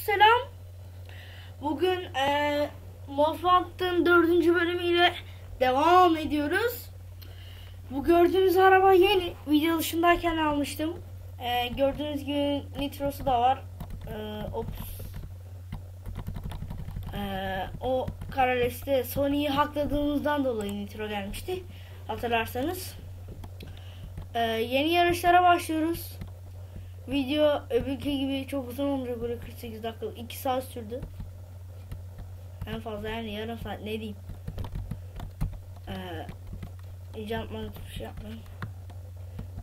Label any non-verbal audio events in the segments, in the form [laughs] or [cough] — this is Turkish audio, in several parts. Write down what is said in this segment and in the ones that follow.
selam. Bugün eee Mosfant'ın dördüncü bölümüyle devam ediyoruz. Bu gördüğünüz araba yeni. Video dışındayken almıştım. Eee, gördüğünüz gibi nitrosu da var. Eee ops. Eee, o Karales'te Sony'yi hakladığımızdan dolayı nitro gelmişti. Hatırlarsanız. Eee, yeni yarışlara başlıyoruz. Video öbürki gibi çok uzun olmayacak böyle 48 dakika 2 saat sürdü. En fazla yani yarım saat ne diyeyim. Ee, iyice yapmadık bir şey yapmayın.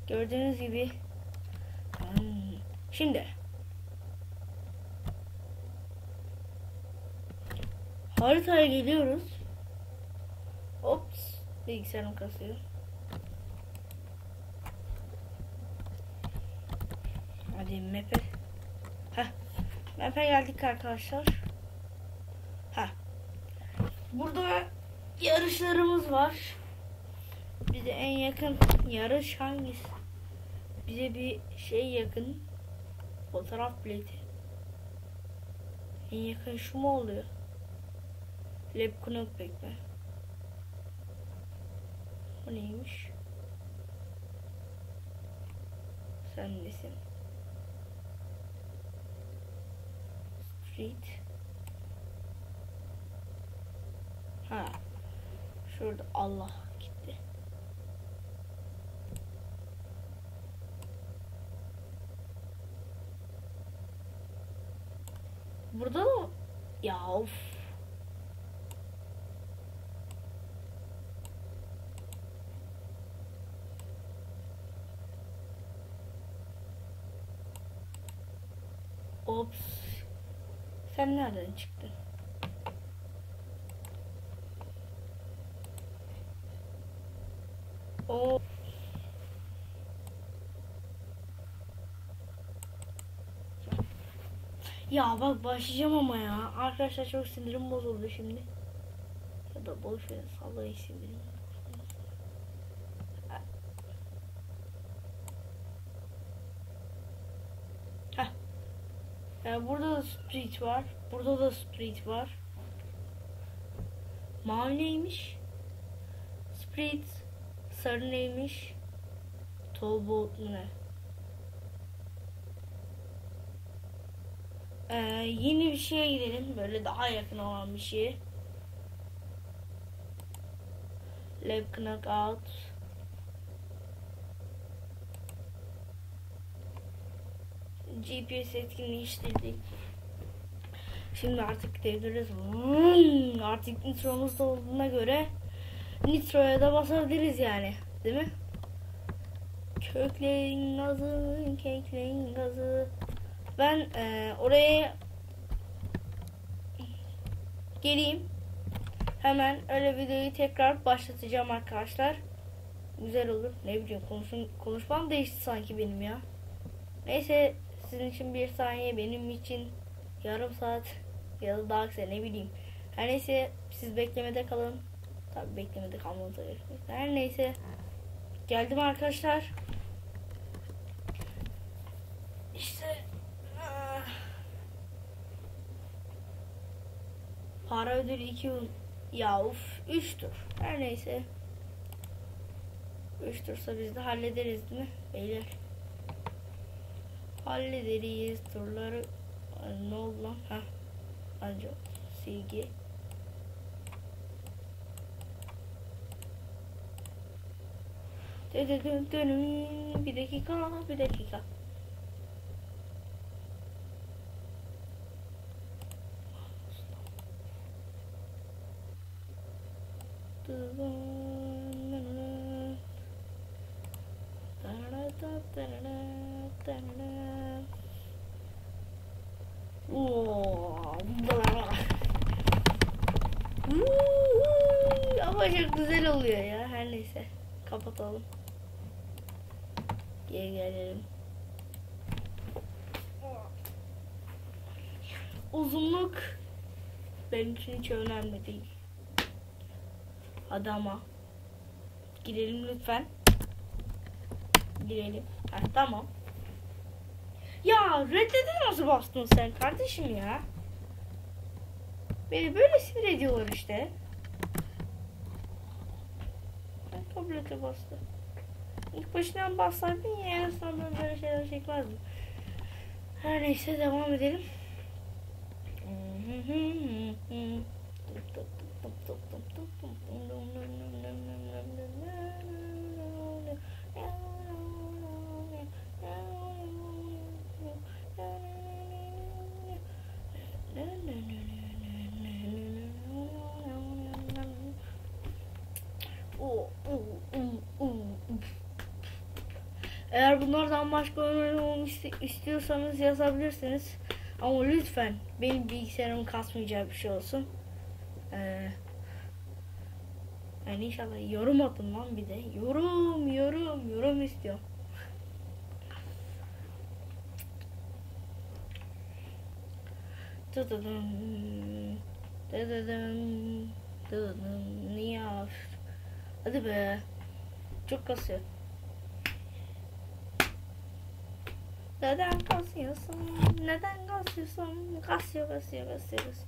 Gördüğünüz gibi Hmm, şimdi haritaya geliyoruz. Ops bilgisayarım kasıyor. Hadi map'e. Heh. Map'e geldik arkadaşlar. Heh. Burada yarışlarımız var. Bize en yakın yarış hangisi? Bize bir şey yakın. Fotoğraf bileti. En yakın şu mu oluyor? Knockback mi? O neymiş? Sen nesin? Street. Ha. Şurada Allah gitti. Burada da ya of. Ops. Sen nereden çıktın? O Ya bak başlayacağım ama ya. Arkadaşlar çok sinirim bozuldu şimdi. Ya da boş ver sallayın sinirim. Heh. Yani burada da street var. Burada da street var. Mavi neymiş? Street. Sarı neymiş? Towboat mu ne? Ee, yeni bir şeye gidelim. Böyle daha yakın olan bir şey. Lab Knockout. GPS etkinleştirdik. Şimdi artık gidebiliriz. Artık nitromuz da olduğuna göre nitroya da basabiliriz yani. Değil mi? Kökleyin gazı, kekleyin gazı. Ben e, oraya geleyim. Hemen öyle videoyu tekrar başlatacağım arkadaşlar. Güzel olur. Ne bileyim konuşun, konuşmam değişti sanki benim ya. Neyse sizin için bir saniye benim için yarım saat ya da daha kısa ne bileyim. Her neyse siz beklemede kalın. Tabi beklemede kalmanıza gerek yok. Her neyse. Geldim arkadaşlar. İşte ah. para ödülü 2 ya uf 3 tur. Her neyse. 3 tursa biz de hallederiz değil mi beyler? Hallederiz turları. Ne oldu lan? Heh. Anca silgi. Dön dön bir dakika bir dakika. Oo. Ama çok güzel oluyor ya. Her neyse. Kapatalım. Geri gelelim. Uzunluk benim için hiç önemli değil. Adama. Girelim lütfen. Girelim. Heh, tamam. Ya reddede nasıl bastın sen kardeşim ya? Beni böyle sinir ediyorlar işte. Ben tablete bastı. İlk başından bassaydın ya en azından ben böyle şeyler çekmezdim. Her neyse devam Eğer bunlardan başka iste- istiyorsanız yazabilirsiniz. Ama lütfen benim bilgisayarımın kasmayacağı bir şey olsun. Ee, yani inşallah yorum atın lan bir de. Yorum, yorum, yorum istiyorum. Dıdıdım, dıdıdım, dıdıdım, niye? Hadi be. Çok kasıyor. Neden kasıyorsun? Neden kasıyorsun? Kasıyor, kasıyor, kasıyor, kasıyor.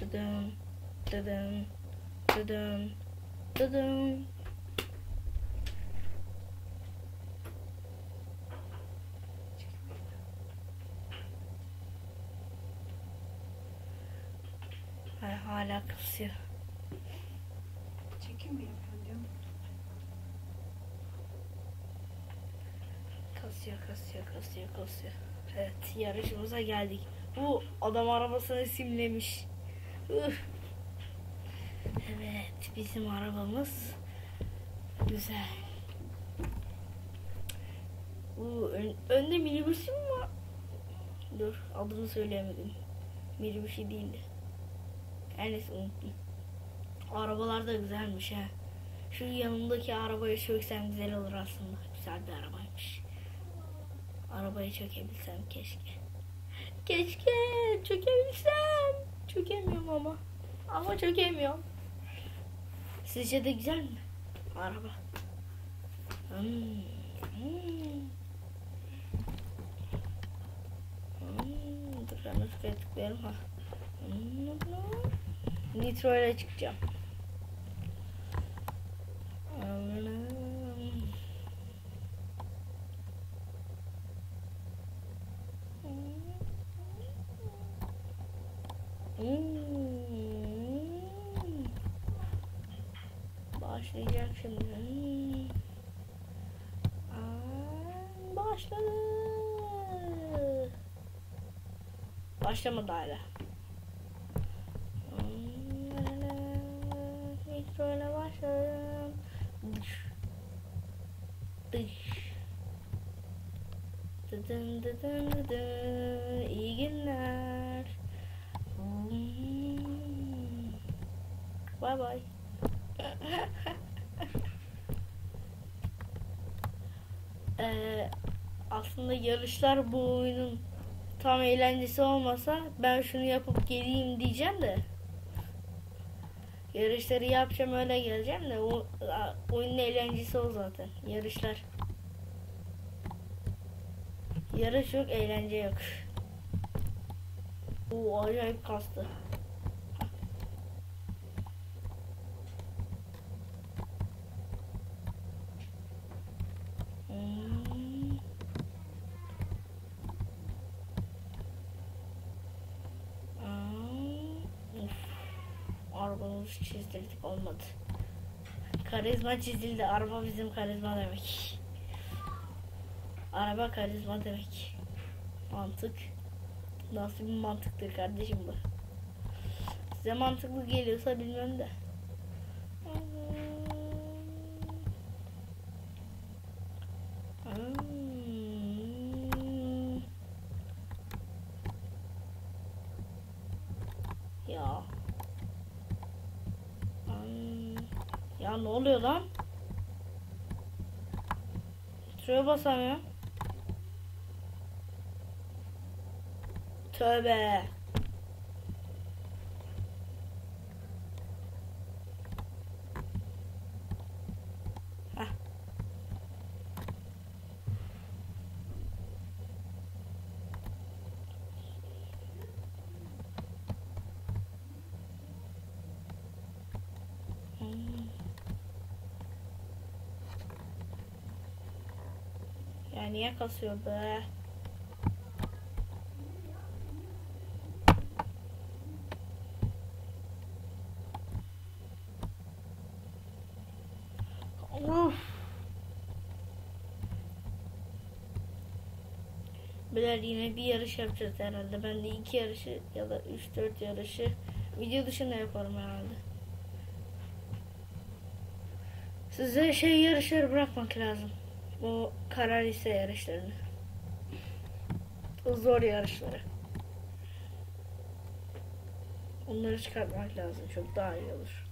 Dıdım, dıdım, dıdım, dıdım. Hala kasıyor. Kasıyor, kasıyor, kasıyor. Evet, yarışımıza geldik. Bu adam arabasını simlemiş. Üf. Evet, bizim arabamız güzel. Bu ön- önde minibüsüm var. Dur, adını söyleyemedim. Minibüsü değildi. Her neyse unuttum. Arabalar da güzelmiş ha. Şu yanımdaki arabaya çöksem güzel olur aslında. Güzel bir arabaymış. Arabaya çökebilsem keşke. Keşke çökebilsem. Çökemiyorum ama. Ama çökemiyorum. Sizce de güzel mi? Araba. Hmm. Hmm. Tıklayalım ha. Nitro ile çıkacağım. Hmm. Başlayacak şimdi. Hmm. Aa, Başladı. Başlamadı hala. İle başladım. Dış. Dış. Dıdın dıdın dıdın. İyi günler. Bye bye. [laughs] Ee, aslında yarışlar bu oyunun tam eğlencesi olmasa ben şunu yapıp geleyim diyeceğim de. Yarışları yapacağım öyle geleceğim de o oyunun eğlencesi o zaten yarışlar. Yarış yok eğlence yok. O acayip kastı Hmm. Aa, Uf. Arabamızı çizdirdik olmadı. Karizma çizildi. Araba bizim karizma demek. Araba karizma demek. Mantık. Nasıl bir mantıktır kardeşim bu? Size mantıklı geliyorsa bilmem de. Hmm. Ya. Hmm. Ya ne oluyor lan? Şuraya basamıyorum. Tövbe. Ya niye kasıyor be? Uf. Beyler yine bir yarış yapacağız herhalde. Ben de iki yarışı ya da üç dört yarışı video dışında yaparım herhalde. Size şey yarışları bırakmak lazım. O karar liste yarışlarını. Zor yarışları. Onları çıkartmak lazım. Çok daha iyi olur.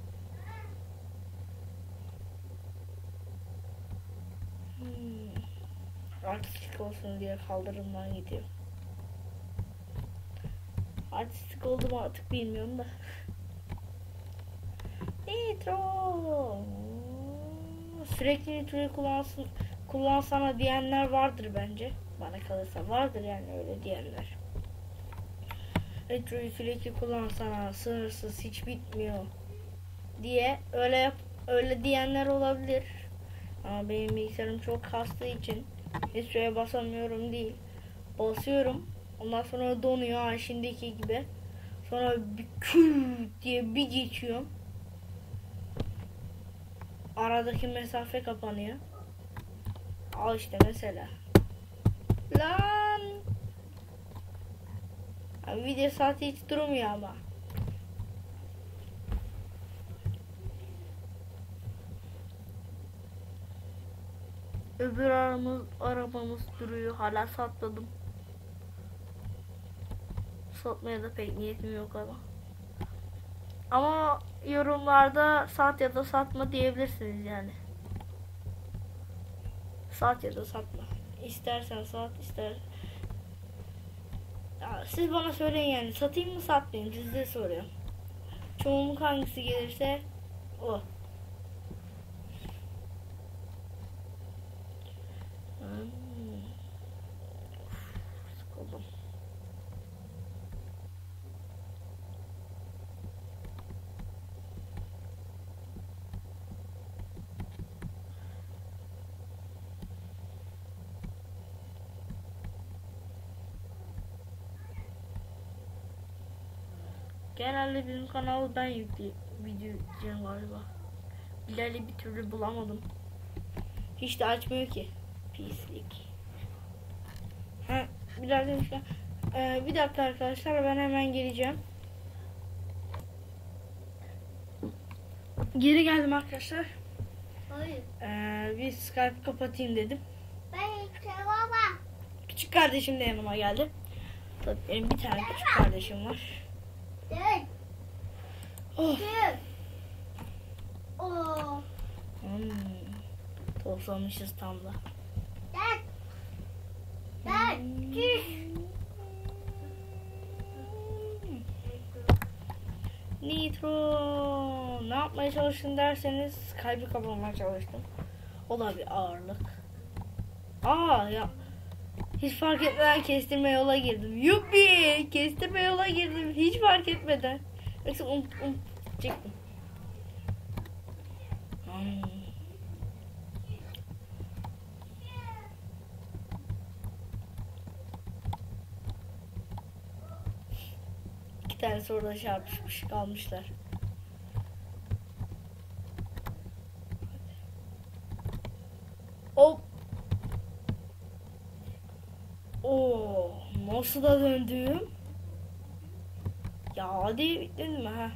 Hmm. Artistik olsun diye kaldırımdan gidiyor. Artistik oldu mu artık bilmiyorum da. Nitro. Sürekli nitroyu kullansın, kullansana diyenler vardır bence. Bana kalırsa vardır yani öyle diyenler. Nitroyu sürekli kullansana sınırsız hiç bitmiyor diye öyle yap, öyle diyenler olabilir. Ama benim bilgisayarım çok kastığı için nitroya basamıyorum değil. Basıyorum. Ondan sonra donuyor ha şimdiki gibi. Sonra bir kül diye bir geçiyorum. Aradaki mesafe kapanıyor. Al işte mesela. Lan. Abi video saati hiç durmuyor ama. Öbür aramız, arabamız duruyor. Hala satmadım. Satmaya da pek niyetim yok ama. Ama yorumlarda sat ya da satma diyebilirsiniz yani. Sat ya da satma. İstersen sat, ister. Ya siz bana söyleyin yani satayım mı satmayayım size soruyorum. Çoğunluk hangisi gelirse o. Hmm. Uf, Sıkıldım. Genelde bizim kanalı ben yükle video yükleyeceğim galiba. Bilal'i bir türlü bulamadım. Hiç de açmıyor ki. Pislik. Ha, Bilal demişken. Ee, bir dakika arkadaşlar ben hemen geleceğim. Geri geldim arkadaşlar. Hayır. Ee, bir Skype kapatayım dedim. Ben baba. Küçük kardeşim de yanıma geldi. Tabii benim bir tane küçük kardeşim var. Dön. Oh. Oo. Hmm. Toplamışız tam da. Dön. Düş. Nitro. Ne yapmaya çalıştın derseniz kalbi kapamaya çalıştım. O da bir ağırlık. Aa ya. Hiç fark etmeden kestirme yola girdim. Yuppi! Kestirme yola girdim. Hiç fark etmeden. Yoksa um, um çektim. İki tanesi orada çarpışmış kalmışlar. Hop. Oo, nasıl da döndüm? Ya hadi bitmedi mi ha?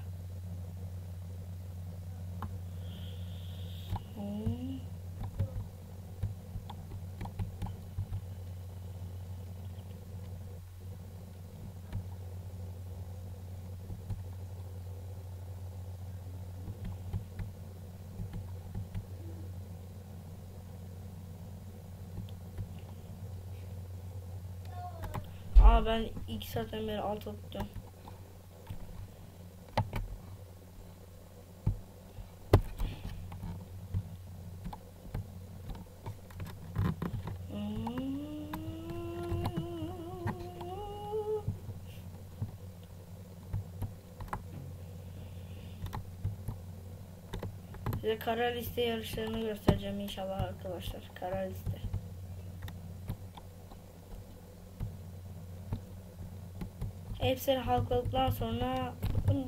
Aa ben iki saatten beri alt atacağım. Kara liste yarışlarını göstereceğim inşallah arkadaşlar. Kara liste. Hepsini halkladıktan sonra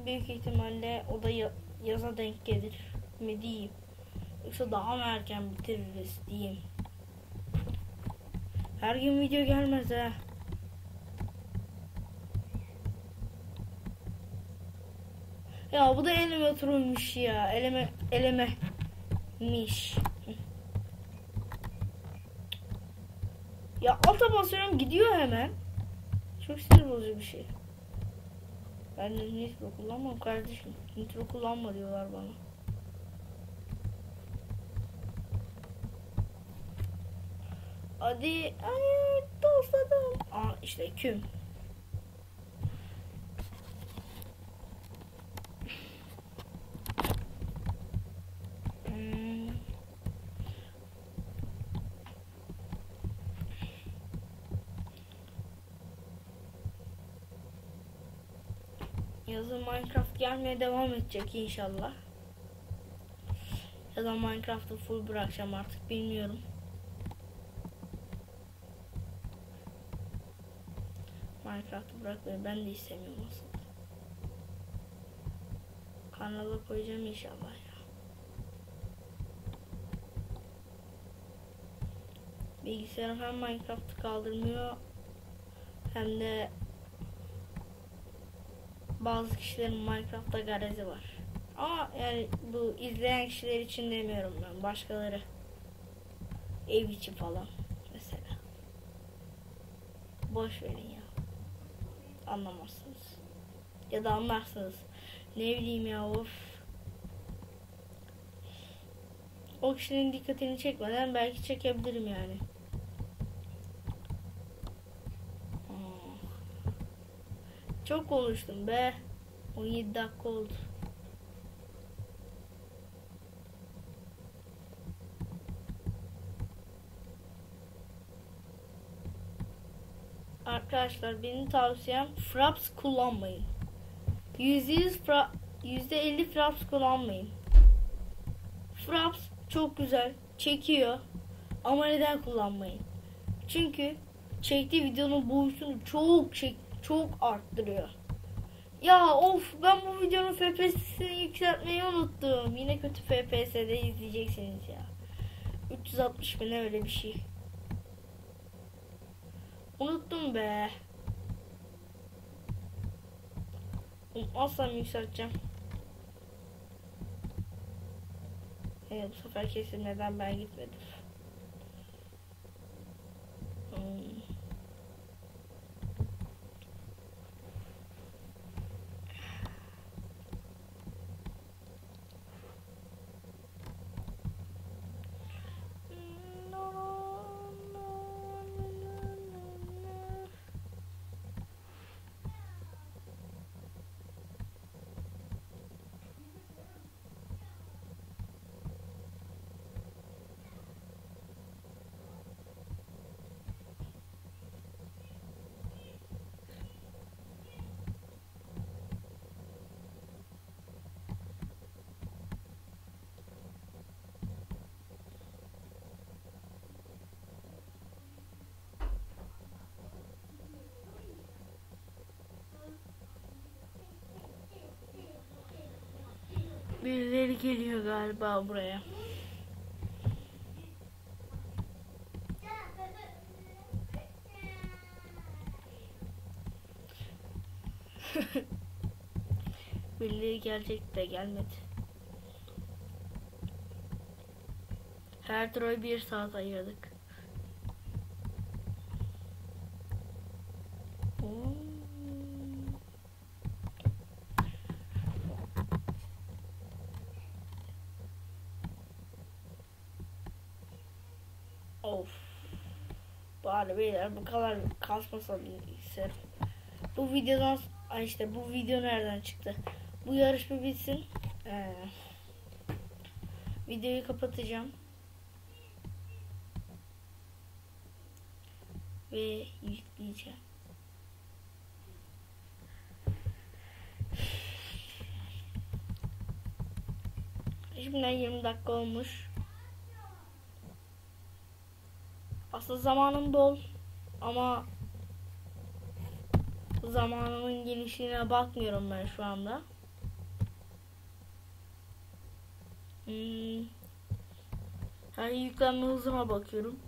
büyük ihtimalle o da ya- yaza denk gelir mi diyeyim. Yoksa daha mı erken bitiririz diyeyim. Her gün video gelmez ha. Ya bu da eleme turuymuş ya. Eleme elememiş. Ya alta basıyorum gidiyor hemen. Çok sinir bozucu bir şey. Ben de nitro kullanmam kardeşim. Nitro kullanma diyorlar bana. Hadi ay tosladım. Aa işte küm. Hmm. Yazın Minecraft gelmeye devam edecek inşallah. Ya da Minecraft'ı full bırakacağım artık bilmiyorum. Minecraft'ı bırakmayı ben de istemiyorum aslında. Kanala koyacağım inşallah ya. Bilgisayarım hem Minecraft'ı kaldırmıyor hem de bazı kişilerin Minecraft'ta garezi var. Ama yani bu izleyen kişiler için demiyorum ben. Başkaları ev içi falan mesela. Boş verin ya. Anlamazsınız. Ya da anlarsınız. Ne bileyim ya of. O kişinin dikkatini çekmeden belki çekebilirim yani. Hmm. Çok konuştum be. 17 dakika oldu. Arkadaşlar benim tavsiyem Fraps kullanmayın. %100 fra %50 Fraps kullanmayın. Fraps çok güzel, çekiyor. Ama neden kullanmayın? Çünkü çektiği videonun boyutunu çok çek çok arttırıyor. Ya of ben bu videonun FPS'ini yükseltmeyi unuttum. Yine kötü FPS'de izleyeceksiniz ya. 360 bin öyle bir şey. Unuttum be. Unutmazsam yükselteceğim. Evet bu sefer kesin neden ben gitmedim. Hmm. Birileri geliyor galiba buraya. [laughs] Birileri gelecek de gelmedi. Her troy bir saat ayırdık. Hmm. Of. Beyler bu kadar kasmasa bilgisayarım. Bu videodan işte bu video nereden çıktı? Bu yarışma bitsin. Ee, videoyu kapatacağım. Ve yükleyeceğim. Şimdiden 20 dakika olmuş. Aslında zamanım bol ama zamanımın genişliğine bakmıyorum ben şu anda. Hmm. Yani yüklenme hızıma bakıyorum.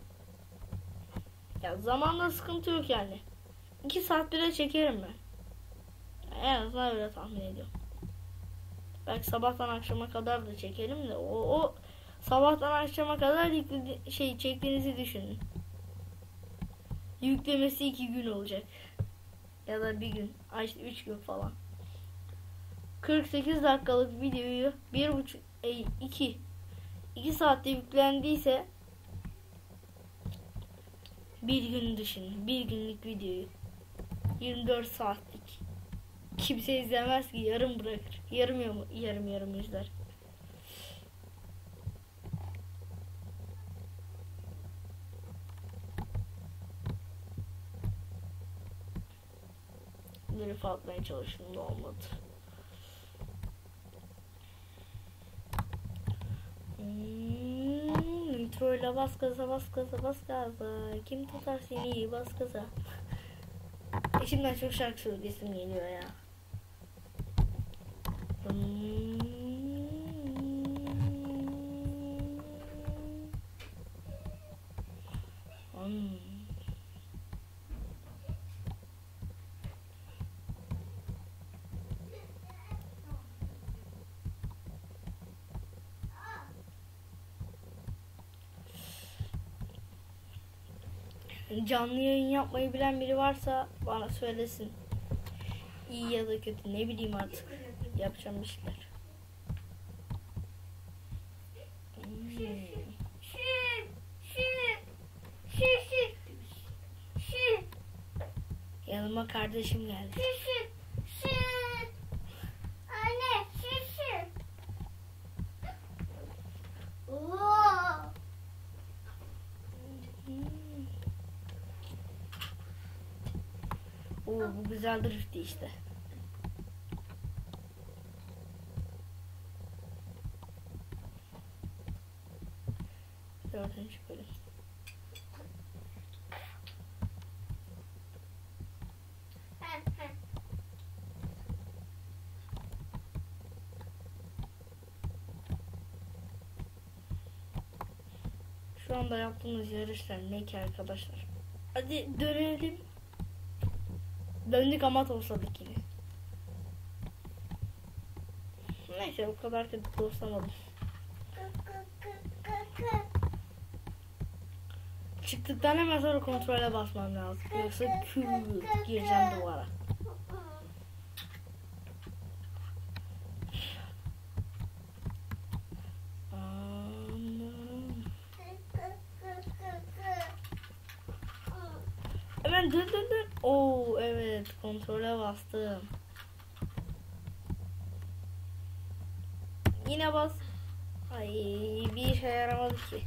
Ya zamanda sıkıntı yok yani. 2 saat bile çekerim ben. En azından öyle tahmin ediyorum. Belki sabahtan akşama kadar da çekelim de o, o sabahtan akşama kadar şey çektiğinizi düşünün. Yüklemesi iki gün olacak. Ya da bir gün. Ay işte üç gün falan. 48 dakikalık videoyu bir buçuk, e, iki, iki saatte yüklendiyse bir gün düşünün. Bir günlük videoyu. 24 saatlik. Kimse izlemez ki yarım bırakır. Yarım yarım, yarım, izler. Drift atmaya çalıştım da olmadı. Hmm, Nitroyla bas gaza bas gaza bas gaza. Kim tutar seni bas gaza. İçimden çok şarkı söyleyesim geliyor ya. Hmm. Canlı yayın yapmayı bilen biri varsa bana söylesin. İyi ya da kötü ne bileyim artık. Yapacağım bir şeyler. Hmm. Yanıma kardeşim geldi. şu, şu, şu. Anne, şu, şu. Oo. Hmm. Oo, bu güzel driftti işte. Dördüncü bölüm. Şu anda yaptığımız yarışlar ne ki arkadaşlar? Hadi dönelim. Döndük ama tosladık yine. Neyse o kadar kötü toslamadım. Çıktıktan hemen sonra kontrole basmam lazım. Yoksa kül gireceğim duvara. Bastım. Yine bas. Ay bir işe yaramadı ki.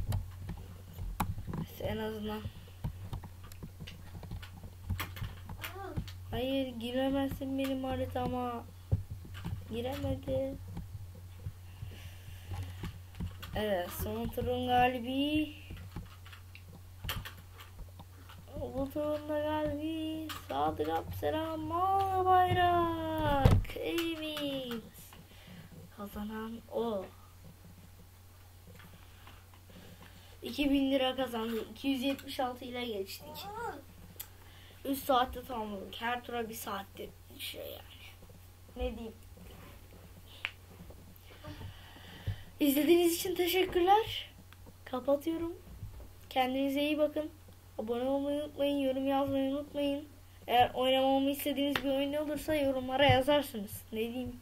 En azından. Hayır giremezsin benim haritama. Giremedi. Evet son turun galibi. Bu turun da galibi. Sadık Mavi Bayrak. Evet. Kazanan o. 2000 lira kazandı. 276 ile geçtik. 3 saatte tamamladık. Her tura bir saatte şey yani. Ne diyeyim. İzlediğiniz için teşekkürler. Kapatıyorum. Kendinize iyi bakın. Abone olmayı unutmayın. Yorum yazmayı unutmayın. Eğer oynamamı istediğiniz bir oyun olursa yorumlara yazarsınız. Ne diyeyim.